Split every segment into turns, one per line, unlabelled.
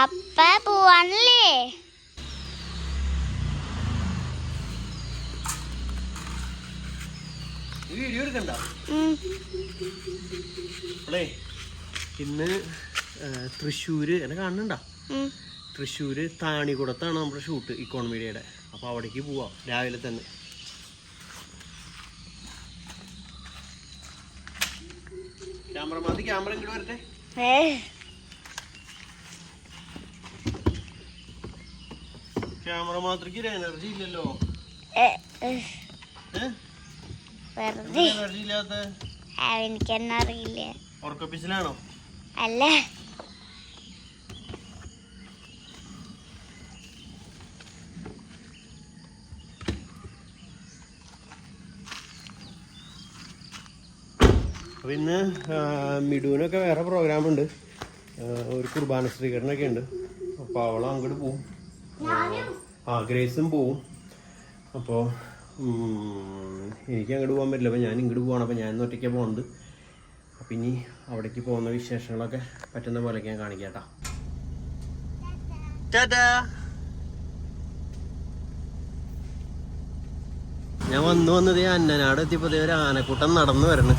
അപ്പ പോവാണല്ലേ
വീഡിയോ എടുക്കണ്ട. ഇന്ന് തൃശ്ശൂര് എന്നെ കാണുന്നുണ്ട. തൃശ്ശൂര് താണികുടത്താണ് നമ്മുടെ ഷൂട്ട് ഇക്കോണമിയുടെ അപ്പോൾ അവിടേക്ക് പോവാം രാവിലെ തന്നെ. ക്യാമറ മതി ക്യാമറ ഇങ്ങോട്ട് വരട്ടെ. ക്യാമറ മാത്രക്ക് എനർജി ഇല്ലല്ലോ. എനർജി ഇല്ലാത്ത?
ആ, എനിക്കെന്നെ അറിയില്ല.
ഉറക്കപ്പിച്ചിലാണോ?
അല്ല.
അപ്പോൾ ഇന്ന് മിഡുവിനൊക്കെ വേറെ പ്രോഗ്രാം ഉണ്ട്. ആ, ഒരു കുർബാന സ്ത്രീകരണമൊക്കെ ഉണ്ട്. അപ്പോൾ അവളും അങ്ങോട്ട് പോവും. ആ ഗ്രേസും പോവും. അപ്പോൾ എനിക്ക് അങ്ങോട്ട് പോകാൻ പറ്റില്ല. അപ്പോൾ ഞാൻ ഇങ്ങോട്ട് പോകണം അപ്പോൾ ഞാൻ ഒറ്റയ്ക്ക് പോകുന്നുണ്ട് പോകുന്നത് അപ്പം ഇനി അവിടേക്ക് പോകുന്ന വിശേഷങ്ങളൊക്കെ പറ്റുന്ന പോലെയൊക്കെ ഞാൻ കാണിക്കാം കേട്ടോ. ഞാൻ വന്നു വന്നത് ഈ അന്നനാട് എത്തിയപ്പോൾ ദേ ഒരു ആനക്കൂട്ടം നടന്നു വരണം.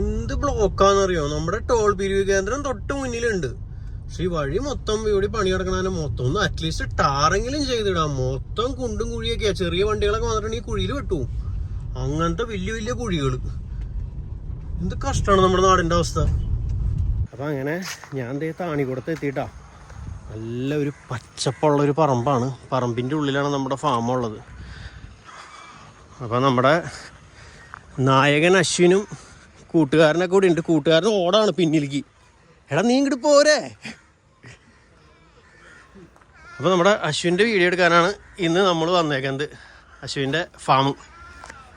എന്ത് ബ്ലോക്കാന്നറിയോ നമ്മുടെ ടോൾ പിരിവ് കേന്ദ്രം തൊട്ട് മുന്നിലുണ്ട്. പക്ഷെ ഈ വഴി മൊത്തം ഇവിടെ പണി കിടക്കണ മൊത്തം ഒന്ന് അറ്റ്ലീസ്റ്റ് ടാറെങ്കിലും ചെയ്തിടാം. മൊത്തം കുണ്ടും കുഴിയൊക്കെയാ. ചെറിയ വണ്ടികളൊക്കെ വന്നിട്ടുണ്ടെങ്കിൽ കുഴിയിൽ വെട്ടും. അങ്ങനത്തെ വലിയ വലിയ കുഴികൾ എന്ത് കഷ്ടമാണ് നമ്മുടെ നാടിന്റെ അവസ്ഥ. അപ്പൊ അങ്ങനെ ഞാൻ ദേ താണിക്കുടത്ത് എത്തിയിട്ടാ. നല്ല ഒരു പച്ചപ്പുള്ള ഒരു പറമ്പാണ്. പറമ്പിന്റെ ഉള്ളിലാണ് നമ്മുടെ ഫാം ഉള്ളത്. അപ്പോൾ നമ്മുടെ നായകൻ അശ്വിനും കൂട്ടുകാരനൊക്കെ കൂടി ഉണ്ട്. കൂട്ടുകാരൻ ഓടാണ് പിന്നിലേക്ക്. എടാ നീ ഇങ്ങോട്ട് പോരെ. അപ്പോൾ നമ്മുടെ അശ്വിന്റെ വീഡിയോ എടുക്കാനാണ് ഇന്ന് നമ്മൾ വന്നേക്കുന്നത്. അശ്വിന്റെ ഫാം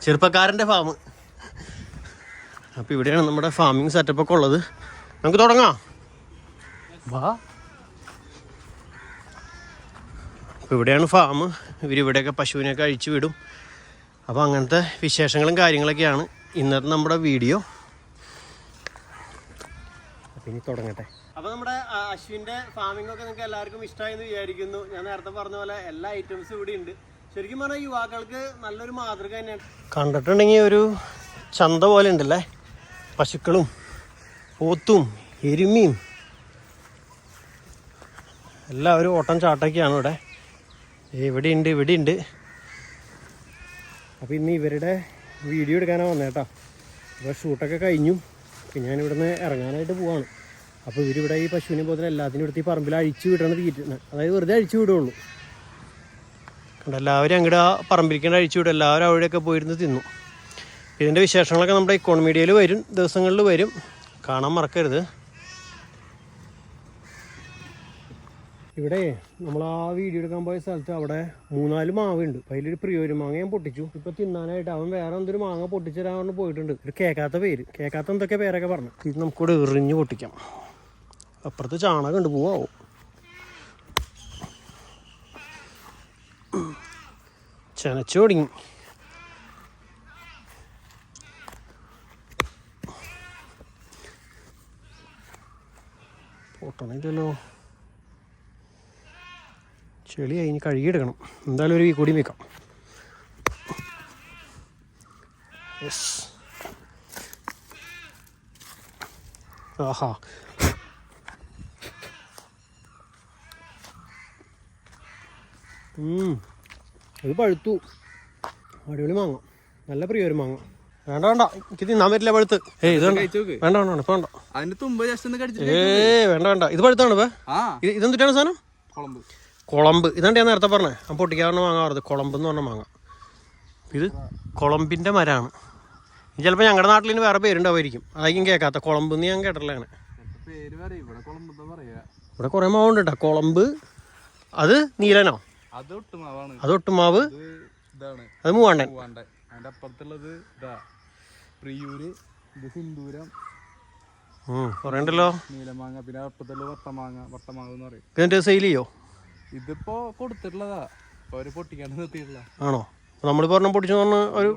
ചെറുപ്പക്കാരന്റെ ഫാം അപ്പോൾ ഇവിടെയാണ് നമ്മുടെ ഫാമിംഗ് സെറ്റപ്പൊക്കെ ഉള്ളത്. നമുക്ക് തുടങ്ങാം. വാ. അപ്പോൾ ഇവിടെയാണ് ഫാം ഇവരിവിടെയൊക്കെ പശുവിനെയൊക്കെ അഴിച്ചു വിടും. അപ്പോൾ അങ്ങനത്തെ വിശേഷങ്ങളും കാര്യങ്ങളൊക്കെയാണ് ഇന്നത്തെ നമ്മുടെ വീഡിയോ. അപ്പം ഇനി തുടങ്ങട്ടെ. അപ്പോൾ നമ്മുടെ അശ്വിന്റെ ഫാമിംഗ് ഒക്കെ നിങ്ങൾക്ക് എല്ലാവർക്കും ഇഷ്ടമായി എന്ന് വിചാരിക്കുന്നു. ഞാൻ നേരത്തെ പറഞ്ഞ പോലെ എല്ലാ ഐറ്റംസും ഇവിടെ ഉണ്ട് ശരിക്കും പറഞ്ഞാൽ യുവാക്കൾക്ക് നല്ലൊരു മാതൃക തന്നെയാണ്. കണ്ടിട്ടുണ്ടെങ്കിൽ ഒരു ചന്ത പോലെ ഉണ്ടല്ലേ? പശുക്കളും പോത്തും എരുമിയും. എല്ലാവരും ഓട്ടം ചാട്ടൊക്കെയാണ് ഇവിടെ. ഇവിടെ ഉണ്ട് ഇവിടെ ഉണ്ട് അപ്പോൾ ഇന്ന് ഇവരുടെ വീഡിയോ എടുക്കാനാണ് വന്നേട്ടാ അപ്പോൾ ഷൂട്ടൊക്കെ കഴിഞ്ഞു. പിന്നെ ഞാൻ ഇവിടുന്ന് ഇറങ്ങാനായിട്ട് പോവാണ്. അപ്പോൾ ഇവരിവിടെ ഈ പശുവിനെ പോലെ എല്ലാത്തിനും എടുത്ത് ഈ പറമ്പിൽ അഴിച്ചു വിടണം തീറ്റുന്നത് അതായത് വെറുതെ അഴിച്ചു വിടുള്ളൂ. കണ്ടോ എല്ലാവരും അങ്ങോട്ട് ആ പറമ്പിരിക്കേണ്ട അഴിച്ചു വിടും. എല്ലാവരും അവിടെയൊക്കെ പോയിരുന്ന് തിന്നു. ഇതിന്റെ വിശേഷങ്ങളൊക്കെ നമ്മുടെ ഇക്കോണമീഡിയയിൽ വരും ദിവസങ്ങളിൽ വരും. കാണാൻ മറക്കരുത്. ഇവിടെ നമ്മൾ ആ വീഡിയോ എടുക്കാൻ പോയ സ്ഥലത്ത് അവിടെ മൂന്നാൽ മാവുണ്ട്. അതിലൊരു പ്രിയോര് മാങ്ങ ഞാൻ പൊട്ടിച്ചു. ഇപ്പൊ തിന്നാനായിട്ട് അവൻ വേറെ എന്തൊരു മാങ്ങ പൊട്ടിച്ചരാണ്ട് പോയിട്ടുണ്ട്. ഒരു കേൾക്കാത്ത പേര്. കേൾക്കാത്ത എന്തൊക്കെ പേരൊക്കെ പറഞ്ഞു. ഇത് നമുക്കിവിടെ എറിഞ്ഞ് പൊട്ടിക്കാം. അപ്പുറത്ത് ചാണകം ഉണ്ട് പോവാവും ചനച്ചു തുടങ്ങി. പൊട്ടണില്ലല്ലോ. ചെളി അതിന് കഴുകിയെടുക്കണം. എന്തായാലും ഒരു കൂടി വെക്കാം. യെസ് ആഹാ. അത് പഴുത്തു. അടിപൊളി മാങ്ങ. നല്ല പ്രിയ ഒരു മാങ്ങ. വേണ്ട വേണ്ട. എനിക്ക് തിന്നാൻ പറ്റില്ല പഴുത്ത്. ഏയ് ഇത് വേണ്ട. വേണ്ട വേണ്ട ഇപ്പൊ വേണ്ട.
അതിന്റെ തുമ്പ് ജസ്റ്റ്
ഏ വേണ്ട വേണ്ട. ഇത് പഴുത്താണ് ഇപ്പൊ?
ആ.
ഇത് ഇതെന്തിട്ടാണ് സാധനം?
കുളമ്പ്.
കുളമ്പ്. ഇതാണ്ട് ഞാൻ നേരത്തെ പറഞ്ഞേ. ഞാൻ പൊട്ടിക്കാറിന് മാങ്ങ പറഞ്ഞത് കുളമ്പ് എന്ന് പറഞ്ഞ മാങ്ങ. ഇത് കുളമ്പിന്റെ മരമാണ് ചിലപ്പോൾ ഞങ്ങളുടെ നാട്ടിൽ ഇനി വേറെ പേരുണ്ടാവുമായിരിക്കും അതായിരിക്കും കേൾക്കാത്ത കുളമ്പ് എന്ന് ഞാൻ
പറയും. ഇവിടെ
കുറേ മാവുണ്ട് കേട്ടോ കുളമ്പ് അത് നീലനോ?
അത്
ഒട്ടുമാവ്? അത് മൂവാണ്ടൻ.
അതിന്റെ അപ്പുറത്തുള്ളത് ഇതാ. പ്രിയൂര് ഇത് സിന്ദൂരം
കുറേ ഉണ്ടല്ലോ.
നീലമാങ്ങ പിന്നെ അപ്പുറത്തുള്ള വട്ടമാങ്ങ വട്ടമാങ്ങ എന്ന് പറയും.
ഇതിന്റെ സെയിൽ ചെയ്യോ?
ഇതിപ്പോ കൊടുത്തിട്ടുള്ളതാ. ഇപ്പൊ അവർ പൊട്ടിക്കാണ്ട്
ആണോ? നമ്മളിപ്പോ പൊടിച്ചു പറഞ്ഞ ഒരു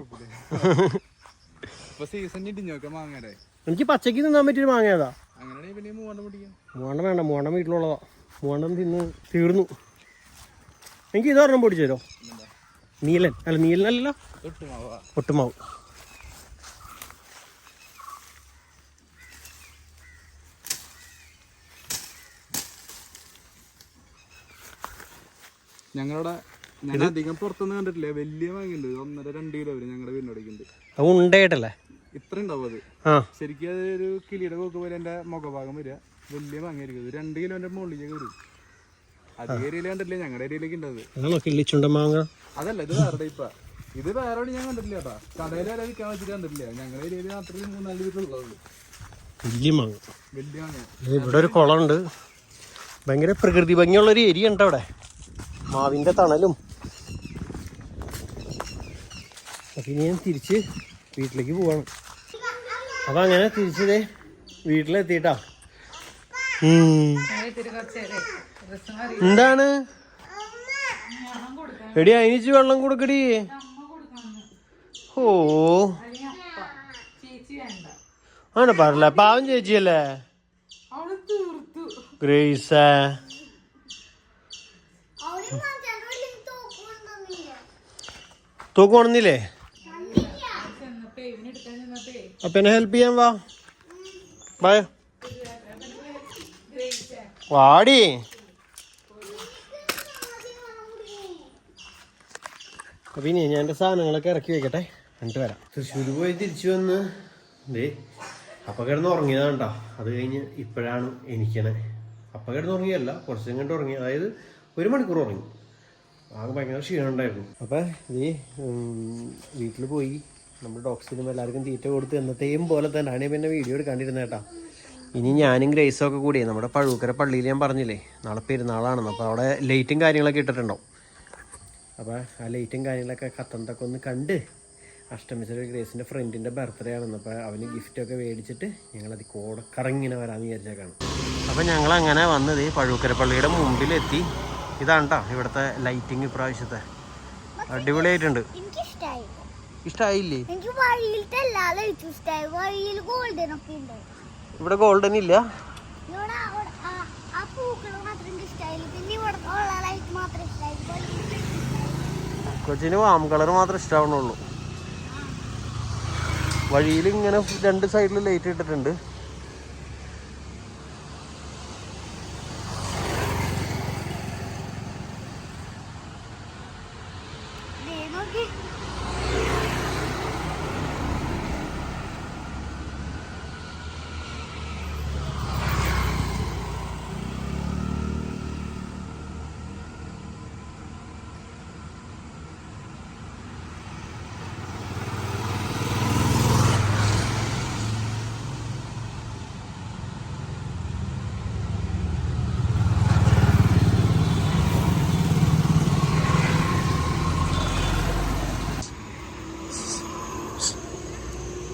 ഇപ്പൊ സീസൺ ഇടിഞ്ഞോക്കെ മാങ്ങയുടെ
എനിക്ക് പച്ചക്ക് തിന്നാൻ പറ്റിയൊരു മാങ്ങയതാ.
അങ്ങനെയാണെങ്കിൽ പിന്നെ മൂവണ്ണം പൊട്ടിക്കാം.
മൂവണ്ണം വേണ്ട മൂവണ്ണം വീട്ടിലുള്ളതാ. മൂവണ്ണം തിന്ന് തീർന്നു. എനിക്ക് ഇതൊരെണ്ണം പൊടിച്ചു തരോ നീലൻ. അല്ല നീലനല്ല
ഒട്ടുമാവ്
ഒട്ടുമാവ്.
ഞങ്ങളുടെ ഞാൻ അധികം പുറത്തുനിന്ന് കണ്ടിട്ടില്ല. വലിയ ഒരു ഒന്നര രണ്ട് കിലോ വരും ഞങ്ങളുടെ വീടിനടിക്കുണ്ട്.
അത് ഉണ്ടായിട്ടല്ലേ
ഇത്ര ഉണ്ടാവും അത് ശരിക്കും അത് ഒരു കിളിയുടെ പോക്ക് പോലെ എന്റെ മുഖഭാഗം വരിക. വലിയ മാങ്ങയായിരിക്കും ഇത് രണ്ട് കിലോന്റെ മുകളിലേക്ക് വരും. അതേ ഏരിയയിൽ കണ്ടിട്ടില്ല. ഞങ്ങളുടെ ഏരിയയിലേക്ക്
ഉണ്ടാവും കിള്ളിച്ചുണ്ട മാങ്ങ?
അതല്ല ഇത് വേറെ ടൈപ്പാ ഇത് വേറെ ഞാൻ കണ്ടിട്ടില്ല കേട്ടാ. കടയിൽ വരെ വിൽക്കാൻ വെച്ചിട്ട് കണ്ടിട്ടില്ല. ഞങ്ങളുടെ ഏരിയയിൽ മാത്രമേ മൂന്നാൽ വീട്ടിലുള്ളത്
വലിയ മാങ്ങ.
വലിയ മാങ്ങ
ഇവിടെ ഒരു കുളമുണ്ട്. ഭയങ്കര പ്രകൃതി ഭംഗിയുള്ള ഒരു ഏരിയ ഉണ്ട് അവിടെ മാവിന്റെ തണലും. അപ്പം ഇനി ഞാൻ തിരിച്ച് വീട്ടിലേക്ക് പോവാണ്. അപ്പം അങ്ങനെ തിരിച്ചതേ വീട്ടിലെത്തിയിട്ടാ. എന്താണ്? എടി അതിനിച്ച് വെള്ളം കൊടുക്കടി. ഓ. ആണ് പറല പാവം ചേച്ചിയല്ലേ? ഗ്രേസ്. തൂക്കണമെന്നില്ലേ അപ്പൊ എന്നെ ഹെൽപ്പ് ചെയ്യാൻ വാ. ബൈ വാടി. അപ്പൊ ഇനി ഞാൻ എന്റെ സാധനങ്ങളൊക്കെ ഇറക്കി വെക്കട്ടെ. എന്നിട്ട് വരാം. തൃശ്ശൂർ പോയി തിരിച്ചു വന്ന്. ദേ അപ്പൊ കിടന്ന് ഉറങ്ങിയതാണ് കേട്ടോ അത് കഴിഞ്ഞ് ഇപ്പോഴാണ് എനിക്കണേ അപ്പൊ കിടന്ന് ഉറങ്ങിയല്ല കുറച്ചും കണ്ട് ഉറങ്ങി. അതായത് ഒരു മണിക്കൂർ ഉറങ്ങി. ആകെ ഭയങ്കര ക്ഷീണം ഉണ്ടായിരുന്നു അപ്പം ഈ വീട്ടിൽ പോയി. നമ്മുടെ ഡോക്സിനും എല്ലാവർക്കും തീറ്റ കൊടുത്ത് എന്നത്തെയും പോലെ തന്നെയാണ് പിന്നെ വീഡിയോ എടുക്കാണ്ടിരുന്നത് കേട്ടോ. ഇനി ഞാനും ഗ്രേസും ഒക്കെ കൂടി നമ്മുടെ പഴുക്കര പള്ളിയിൽ ഞാൻ പറഞ്ഞില്ലേ നാളെ പെരുന്നാളാണെന്ന്. അപ്പോൾ അവിടെ ലൈറ്റും കാര്യങ്ങളൊക്കെ ഇട്ടിട്ടുണ്ടാവും. അപ്പോൾ ആ ലൈറ്റും കാര്യങ്ങളൊക്കെ കത്തന്തൊക്കെ ഒന്ന് കണ്ട് അഷ്ടമിച്ചൊരു ഗ്രേസിന്റെ ഫ്രണ്ടിന്റെ ബർത്ത്ഡേ ആണെന്ന്. അപ്പോൾ അവന് ഗിഫ്റ്റൊക്കെ മേടിച്ചിട്ട് ഞങ്ങളത് കൂടെ കറങ്ങിങ്ങനെ വരാമെന്ന് വിചാരിച്ചേക്കാണ്. അപ്പോൾ ഞങ്ങൾ അങ്ങനെ വന്നത് പഴുക്കര പള്ളിയുടെ മുമ്പിലെത്തി. ഇതാണ് കേട്ടോ ഇവിടുത്തെ ലൈറ്റിംഗ് ഇപ്രാവശ്യത്തെ. അടിപൊളിയായിട്ടുണ്ട്.
ഇഷ്ടായില്ലേ?
ഇവിടെ ഗോൾഡൻ ഇല്ല. കൊച്ചിന് വാം കളർ മാത്രം ഇഷ്ടാവണുള്ളൂ. വഴിയിൽ ഇങ്ങനെ രണ്ട് സൈഡിൽ ലൈറ്റ് ഇട്ടിട്ടുണ്ട്
ദേ നോക്കി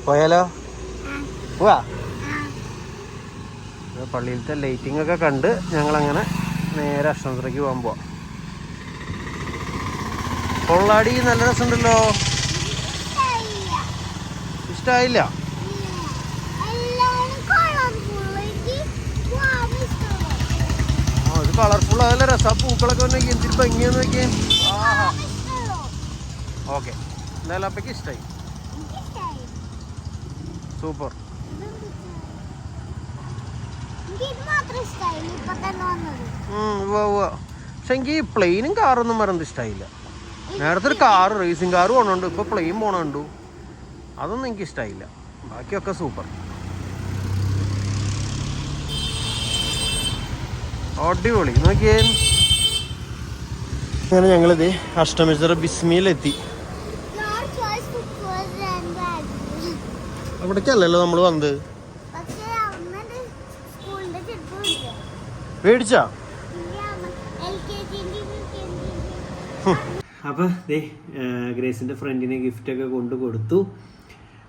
പോയാലോ? പോവാ? പള്ളിയിലത്തെ ലൈറ്റിംഗ് ഒക്കെ കണ്ട് ഞങ്ങളങ്ങനെ നേരെ അഷ്ടമത്രയ്ക്ക് പോകാൻ പോവാം. കൊള്ളാടി നല്ല രസമുണ്ടല്ലോ.
ഇഷ്ടായില്ല?
ഇഷ്ടമായില്ല
ഒരു കളർഫുൾ
അതല്ല രസം. പൂക്കളൊക്കെ വന്നെങ്കിൽ എന്തിരി ഭംഗിയാന്ന് നോക്കിയേ. ഓക്കെ. എന്തായാലും അപ്പയ്ക്ക് ഇഷ്ടമായി സൂപ്പർ.
എനിക്ക്
പക്ഷെ എനിക്ക് പ്ലെയിനും കാറൊന്നും വരണ്ട ഇഷ്ടമായില്ല നേരത്തെ ഒരു കാറ് റേസിംഗ് കാറ് പോകണുണ്ട് ഇപ്പോൾ പ്ലെയിൻ പോകണുണ്ട് അതൊന്നും എനിക്ക് ഇഷ്ടമായില്ല ബാക്കിയൊക്കെ സൂപ്പർ. അടിപൊളി. നോക്കിയേ. അങ്ങനെ ഞങ്ങളിത് അഷ്ടമിച്ചറ ബിസ്മിയിലെത്തി അവിടേക്കല്ലല്ലോ നമ്മൾ വന്നത്? മേടിച്ചാ?
അപ്പൊ അമ്മ. LKG ഗിഫ്റ്റ് ഒക്കെ കൊണ്ടു
അപ്പോൾ ദേ ഗ്രേസിന്റെ ഫ്രണ്ടിന് ഗിഫ്റ്റൊക്കെ കൊണ്ട് കൊടുത്തു.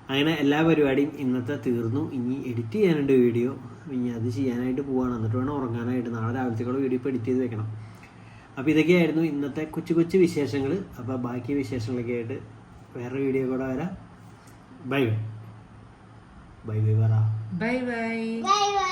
അങ്ങനെ എല്ലാ പരിപാടിയും ഇന്നത്തെ തീർന്നു. ഇനി എഡിറ്റ് ചെയ്യാനുണ്ട് വീഡിയോ ഇനി അത് ചെയ്യാനായിട്ട് പോവാണ്. എന്നിട്ട് വേണം ഉറങ്ങാനായിട്ട്. നാളെ രാവിലത്തേക്കുള്ള വീഡിയോ ഇപ്പോൾ എഡിറ്റ് ചെയ്ത് വെക്കണം. അപ്പോൾ ഇതൊക്കെയായിരുന്നു ഇന്നത്തെ കൊച്ചു കൊച്ചു വിശേഷങ്ങൾ അപ്പോൾ ബാക്കി വിശേഷങ്ങളൊക്കെ ആയിട്ട് വേറെ വീഡിയോ കൂടെ വരാം. ബൈ ബൈ ബൈ ബൈ പറ
ബൈ ബൈ
ബൈ ബൈ